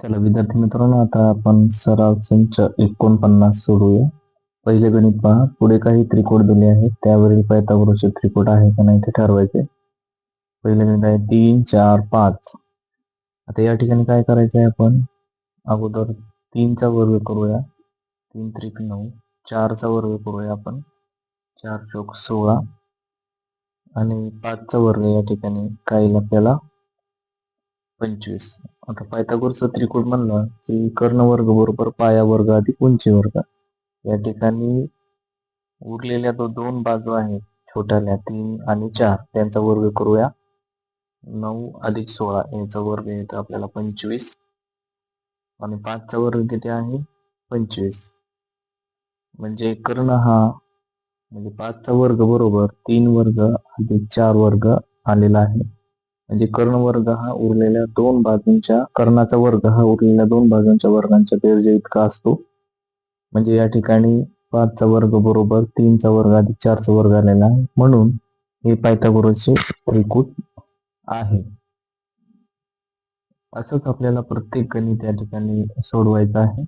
चला विद्यार्थी मित्रांनो आता आपण सराव संच एकोणपन्नास सोडूया. पहिले गणित पहा. पुढे काही त्रिकोट दिले आहेत. त्यावरील पायथागोरसचे त्रिकोट आहे का नाही ते ठरवायचे. पहिले गणित आहे तीन चार पाच. आता या ठिकाणी काय करायचं आहे आपण? अगोदर तीनचा वर्ग करूया. तीन त्रिक नऊ. चारचा वर्ग करूया आपण. चार चौक सोळा. आणि पाचचा वर्ग या ठिकाणी काही आपल्याला? पंचवीस. आता पायथागोरचा त्रिकोट म्हणला की कर्ण वर्ग बरोबर पाया वर्ग अधिक उंची वर्ग या ठिकाणी उरलेल्या जो दोन बाजू आहेत छोट्याल्या तीन आणि चार. त्यांचा वर्ग करूया. नऊ अधिक सोळा याचा वर्ग येतो आपल्याला पंचवीस. आणि पाचचा वर्ग किती आहे? पंचवीस. म्हणजे कर्ण हा म्हणजे पाचचा वर्ग बरोबर तीन वर्ग अधिक चार वर्ग आलेला आहे. म्हणजे कर्ण वर्ग हा उरलेल्या दोन बाजूंच्या कर्णाचा वर्ग हा उरलेल्या दोन बाजूंच्या वर्गांच्या बेरजे इतका असतो. म्हणजे या ठिकाणी पाचचा वर्ग बरोबर तीनचा वर्ग अधिक चारचा वर्ग आलेला आहे. म्हणून हे पायथागोरसचे त्रिकूट आहे. असंच आपल्याला प्रत्येक गणित या ठिकाणी सोडवायचं आहे.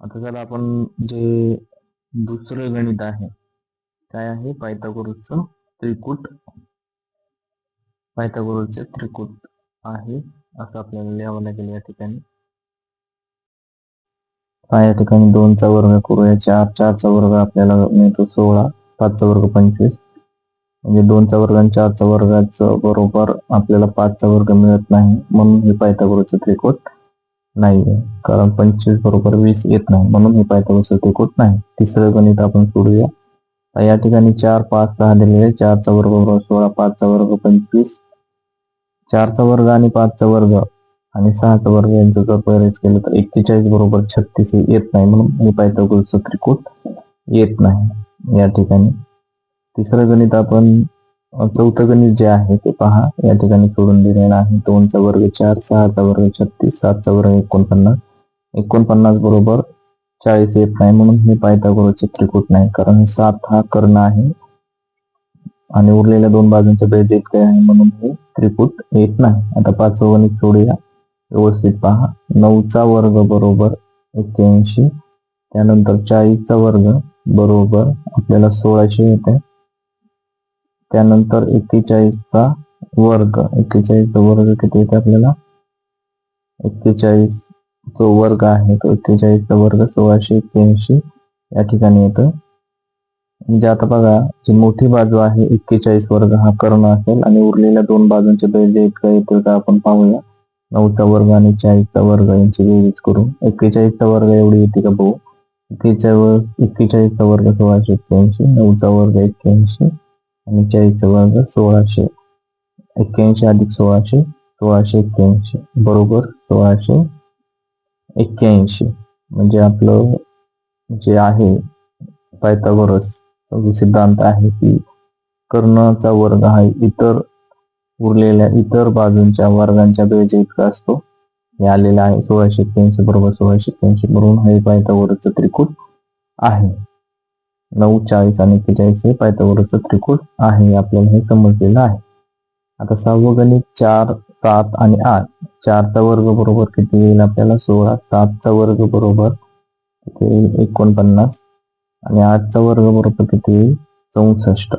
आता जर आपण जे दुसरं गणित आहे काय आहे? पायथागोरसचं त्रिकूट पायथागोरसचे त्रिकोट आहे असं आपल्याला लिहावं लागेल या ठिकाणी. हा या ठिकाणी दोनचा वर्ग करूया चार चारचा वर्ग आपल्याला मिळतो सोळा पाचचा वर्ग पंचवीस. म्हणजे दोनचा वर्ग आणि चारचा वर्गाचं बरोबर आपल्याला पाचचा वर्ग मिळत नाही. म्हणून हे पायथागोरसचं त्रिकोट नाही आहे कारण पंचवीस बरोबर वीस येत नाही. म्हणून हे पायथागोरसचं त्रिकोट नाही. तिसरं गणित आपण सोडूया. या ठिकाणी चार पाच सहा दिलेले. चारचा वर्ग बरोबर सोळा पाचचा वर्ग पंचवीस. चारचा वर्ग आणि पाचचा वर्ग आणि सहाचा वर्ग यांचं जर बेरीज केलं तर एक्केचाळीस बरोबर छत्तीस येत नाही. म्हणून हे पायथागोरसचं त्रिकूट येत नाही. या ठिकाणी तिसरं गणित आपण चौथं गणित जे आहे ते पहा. या ठिकाणी सोडून दिलेलं आहे. दोनचा वर्ग चार सहाचा वर्ग छत्तीस सातचा वर्ग एकोणपन्नास. एकोणपन्नास बरोबर चाळीस येत नाही. म्हणून हे पायथागोरसचे त्रिकूट नाही. कारण सात हा कर्ण आहे. आणि उरलेल्या दोन बाजूंच्या बेरजे इतके आहे म्हणून हे त्रिकूट येत नाही. आता पाचवं सोडूया. व्यवस्थित पहा. नऊचा वर्ग बरोबर एक्क्याऐंशी. त्यानंतर चाळीसचा वर्ग बरोबर आपल्याला सोळाशे येते. त्यानंतर एक्केचाळीसचा वर्ग. एक्केचाळीसचा वर्ग किती येते आपल्याला? एक्केचाळीस जो वर्ग आहे तो एक्केचाळीसचा वर्ग सोळाशे एक्क्याऐंशी या ठिकाणी येतं म्हणजे आता बघा जी मोठी बाजू आहे एक्केचाळीस वर्ग हा कर्ण असेल आणि उरलेल्या दोन बाजूंचे बेरजे इतका येतं का आपण पाहूया. नऊचा वर्ग आणि चाळीसचा वर्ग यांची बेरीज करून एक्केचाळीसचा वर्ग एवढी येते का भाऊ? एक्केचाळीस एक्केचाळीसचा वर्ग सोळाशे एक्क्याऐंशी नऊचा वर्ग एक्क्याऐंशी आणि चाळीसचा वर्ग सोळाशे. एक्क्याऐंशी अधिक सोळाशे सोळाशे एक्क्याऐंशी. बरोबर सोळाशे एक्क्याऐंशी. म्हणजे आपलं जे आहे पायथागोरस. सिद्धांत आहे की कर्णाचा वर्ग हा इतर उरलेल्या इतर बाजूंच्या वर्गांच्या बेरजे इतका असतो. हे आलेला आहे सोळाशे एक्क्याऐंशी बरोबर सोळाशे एक्क्याऐंशी बरोबर हे पायथागोरसचं त्रिकूट आहे. नऊ चाळीस आणि एक्केचाळीस हे पायथागोरसचं त्रिकूट आहे. आपल्याला हे समजलेलं आहे. आता सहावं गणित चार सात आणि आठ. चारचा वर्ग बरोबर किती येईल आपल्याला? सोळा. सातचा वर्ग बरोबर किती येईल? एकोणपन्नास. आणि आठचा वर्ग बरोबर किती? चौसष्ट.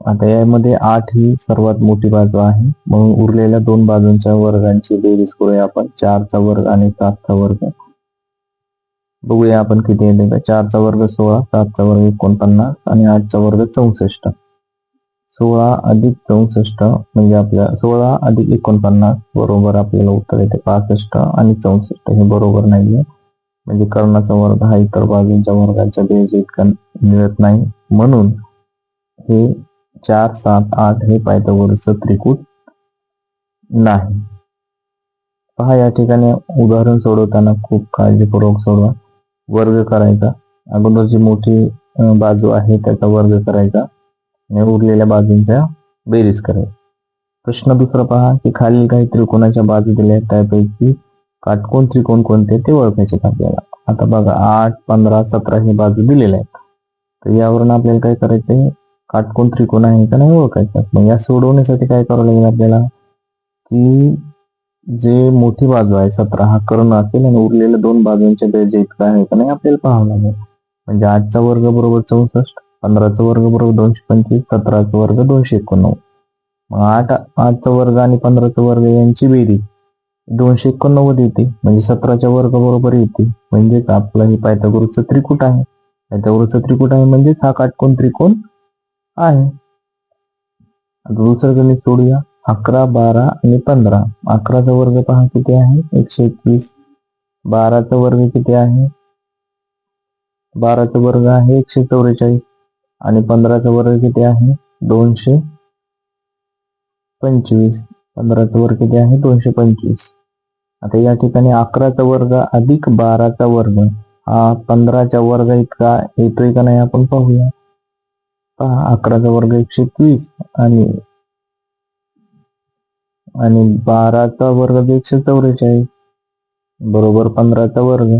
आता यामध्ये आठ ही सर्वात मोठी बाजू आहे. म्हणून उरलेल्या दोन बाजूंच्या वर्गांची बेरीज करूया आपण. चारचा वर्ग आणि सातचा वर्ग. बघूया आपण किती येते का चारचा वर्ग सोळा सातचा वर्ग एकोणपन्नास आणि आठचा वर्ग चौसष्ट. सोळा अधिक चौसष्ट म्हणजे आपल्या सोळा अधिक एकोणपन्नास बरोबर आपल्याला उत्तर येते पासष्ट आणि चौसष्ट हे बरोबर नाहीये. म्हणजे कर्णाचा वर्ग हा इतर बाजूंच्या वर्गाच्या बेज इतका मिळत नाही. म्हणून हे चार सात आठ हे पायथागोरसचं त्रिकूट नाही. पहा या ठिकाणी उदाहरण सोडवताना खूप काळजीपूर्वक सोडवा. वर्ग करायचा. अगोदर जी मोठी बाजू आहे त्याचा वर्ग करायचा आणि उरलेल्या बाजूंच्या बेरीज करायचा प्रश्न दुसरा पहा की खालील काही त्रिकोणाच्या बाजू दिल्या आहेत त्यापैकी काटकोण त्रिकोण कोणते ते ओळखायचे आपल्याला. आता बघा आठ पंधरा सतरा हे बाजू दिलेल्या आहेत. तर यावरून आपल्याला काय करायचंय काटकोण त्रिकोण आहे का नाही ओळखायचं मग या सोडवण्यासाठी काय करावं लागेल आपल्याला? की जे मोठी बाजू आहे सतरा हा कर्ण असेल आणि उरलेल्या दोन बाजूंच्या बेज इतका आहे का नाही आपल्याला पाहावं लागेल. म्हणजे आठचा वर्ग बरोबर चौसष्ट पंधराचा वर्ग बरोबर दोनशे पंचवीस सतराचा वर्ग दोनशे एकोणनव्वद. मग आठ आठचा वर्ग आणि पंधराचा वर्ग यांची बेरीज. दोनशे एकोणनव्वद येते. म्हणजे सतराच्या वर्ग बरोबर येते. म्हणजे आपलं हे पायथागोरसचं त्रिकूट आहे. पायथागोरसचं त्रिकूट आहे म्हणजेच हा काटकोण त्रिकोण आहे. आता दुसरं गणित सोडूया. अकरा बारा आणि पंधरा. अकराचा वर्ग पहा किती आहे? एकशे एकवीस. बाराचा वर्ग किती आहे? बाराचा वर्ग आहे एकशे चौवेचाळीस. आणि पंधराचा वर्ग किती आहे? दोनशे पंचवीस. पंधराचा वर्ग किती आहे? दोनशे पंचवीस. आता या ठिकाणी अकराचा वर्ग अधिक बाराचा वर्ग हा पंधराच्या वर्ग इतका येतोय का नाही आपण पाहूया. पहा अकराचा वर्ग एकशे तीस आणि आणि बाराचा वर्ग एकशे चौवेचाळीस. बरोबर पंधराचा वर्ग.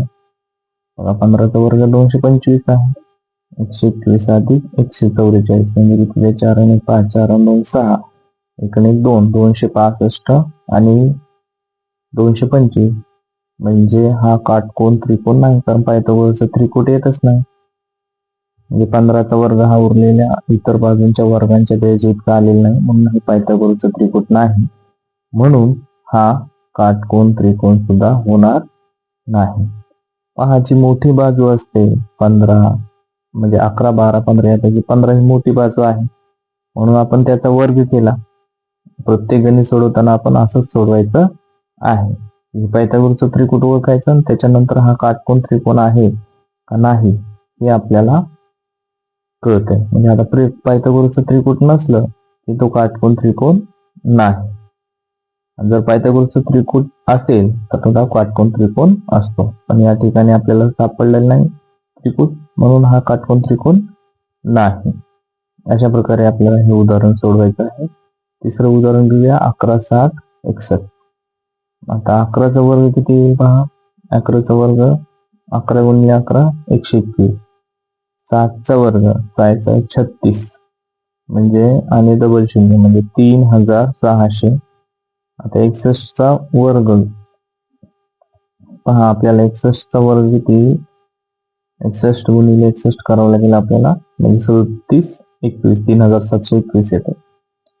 बघा पंधराचा वर्ग दोनशे पंचवीस आहे. एकशे एकवीस अधिक एकशे चौवेचाळीस म्हणजे किती? चार आणि पाच चार आणि दोन सहा. इकडे दोन दोनशे पासष्ट आणि दोनशे पंचवीस. म्हणजे हा काटकोन त्रिकोण नाही कारण पायथागोरसचं त्रिकोट येतच नाही. म्हणजे पंधराचा वर्ग हा उरलेल्या इतर बाजूंच्या वर्गांच्या बेरजे इतका आलेला नाही म्हणून हे पायथागोरसचं त्रिकोट नाही. म्हणून हा काटकोन त्रिकोण सुद्धा होणार नाही. पहाची मोठी बाजू असते पंधरा म्हणजे अकरा बारा पंधरा यापैकी पंधरा ही मोठी बाजू आहे. म्हणून आपण त्याचा वर्ग केला. प्रत्येक गणित सोडवताना आपण असंच सोडवायचं आहे. म्हणजे पायथागोरचं त्रिकूट ओळखायचं आणि त्याच्यानंतर हा काटकोन त्रिकोण आहे का नाही हे आपल्याला कळतंय. म्हणजे आता प्रे पायथागोरचं त्रिकूट नसलं की तो काटकोन त्रिकोण नाही. जर पायथागोरचं त्रिकूट असेल तर तो काटकोन त्रिकोण असतो. पण या ठिकाणी आपल्याला सापडलेला नाही त्रिकूट म्हणून हा काटकोन त्रिकोण नाही. अशा प्रकारे आपल्याला हे उदाहरण सोडवायचं आहे. तिसरं उदाहरण घेऊया अकरा साठ एकसष्ट. आता अकराचा वर्ग किती येईल पहा? अकराचा वर्ग अकरा गुणिले अकरा एकशे एकवीस. सातचा वर्ग साय छत्तीस. म्हणजे आणि डबल शून्य म्हणजे तीन हजार सहाशे. आता एकसष्टचा वर्ग. पहा आपल्याला एकसष्टचा वर्ग किती एकसष्ट गुणिले एकसष्ट करावं लागेल आपल्याला. म्हणजे सदतीस एकवीस तीन हजार सातशे एकवीस येते.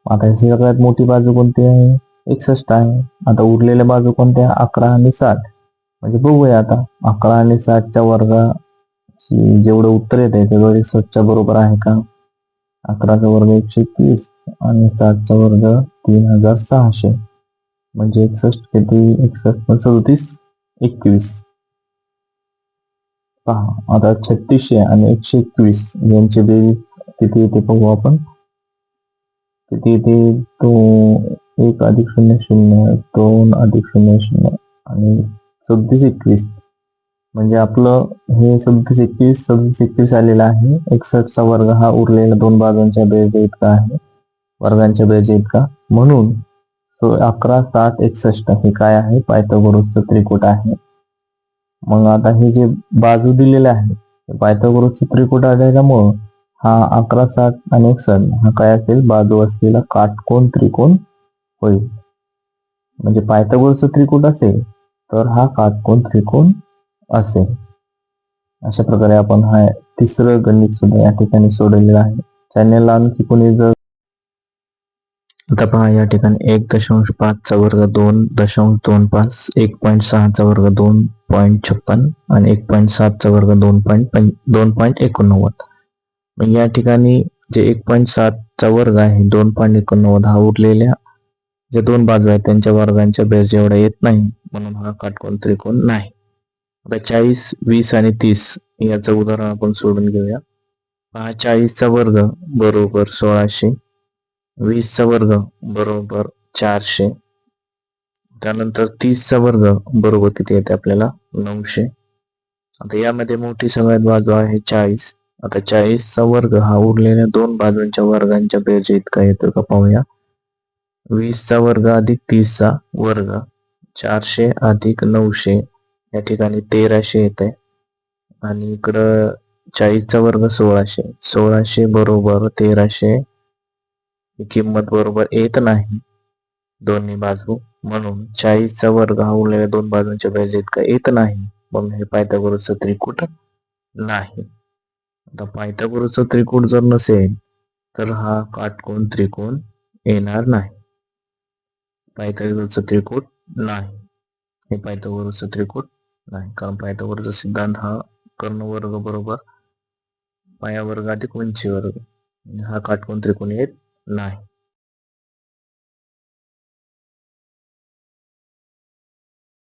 आता ही सगळ्यात मोठी बाजू कोणती आहे? एकसष्ट आहे. आता उरलेल्या बाजू कोणत्या? अकरा आणि साठ. म्हणजे बघूया आता. अकरा आणि साठच्या वर्गाची जेवढं उत्तर येत आहे तेवढं एकसष्टच्या बरोबर आहे का? अकराचा वर्ग एकशे एकवीस आणि सातचा वर्ग तीन हजार सहाशे. म्हणजे एकसष्ट किती? एकसष्ट सदतीस एकवीस. पहा आता छत्तीसशे आणि एकशे एकवीस. यांची बेरीज किती येते पाहू आपण? किती येते? तो एक अधिक शून्य शून्य दोन अधिक शून्य शून्य आणि सदतीस एकवीस. म्हणजे आपलं हे सदतीस एकवीस सदतीस एकवीस आलेलं आहे. एकसष्टचा वर्ग हा उरलेला दोन बाजूंच्या बेरजे इतका आहे. वर्गांच्या बेरजे इतका. म्हणून सो अकरा सात एकसष्ट हे काय आहे? पायथागोरसचं त्रिकोट आहे. मग आता हे जे बाजू दिलेले आहे पायथागोरसचं त्रिकूट आढळल्यामुळं हा अकरा साठ आणि एकसष्ट हा काय असेल? बाजू असलेला काटकोन त्रिकोण होईल म्हणजे पायथागोरस त्रिकोण असेल तर हा काटकोण त्रिकोण असेल. अशा प्रकारे आपण हा तिसरं गणित सुद्धा या ठिकाणी सोडलेलं आहे. चॅनेलला आणखी कोणी जर आता पहा या ठिकाणी एक दशांश पाचचा वर्ग दोन दशांश दोन पाच एक पॉईंट सहाचा वर्ग दोन पॉईंट छप्पन आणि एक पॉईंट सातचा वर्ग दोन पॉईंट दोन पॉईंट एकोणनव्वद. म्हणजे या ठिकाणी जे एक पॉईंट सातचा वर्ग आहे दोन पॉईंट एकोणनव्वद हा उरलेल्या ज्या दोन बाजू आहेत त्यांच्या वर्गांच्या बेरज एवढा येत नाही म्हणून हा काटकोन त्रिकोण नाही. आता चाळीस वीस आणि तीस याचं उदाहरण आपण सोडून घेऊया. हा चाळीसचा वर्ग बरोबर सोळाशे वीसचा वर्ग बरोबर चारशे त्यानंतर तीसचा वर्ग बरोबर किती येते आपल्याला? नऊशे. आता यामध्ये मोठी सगळ्यात बाजू आहे चाळीस. आता चाळीसचा वर्ग हा उरलेल्या दोन बाजूंच्या वर्गांच्या बेरजे इतका येतो का पाहूया. वीसचा वर्ग अधिक तीसचा वर्ग चारशे अधिक नऊशे या ठिकाणी तेराशे येत आहे आणि इकडं चाळीसचा वर्ग सोळाशे सोळाशे बरोबर तेराशे किंमत बरोबर येत नाही दोन्ही बाजू. म्हणून चाळीसचा वर्ग हा उरलेल्या दोन बाजूंच्या बेरजे इतका येत नाही. म्हणून हे पायथागोरसचं त्रिकूट नाही. आता पायथागोरसचं त्रिकूट जर नसेल तर हा काटकोण त्रिकोण येणार नाही. पायथागोरसचं त्रिकोट नाही. हे पायथागोरसचं त्रिकोट नाही. कारण पायथागोरसचा सिद्धांत हा कर्ण वर्ग बरोबर पायावर्ग अधिक उंची वर्ग हा काटकोण त्रिकोण येत नाही.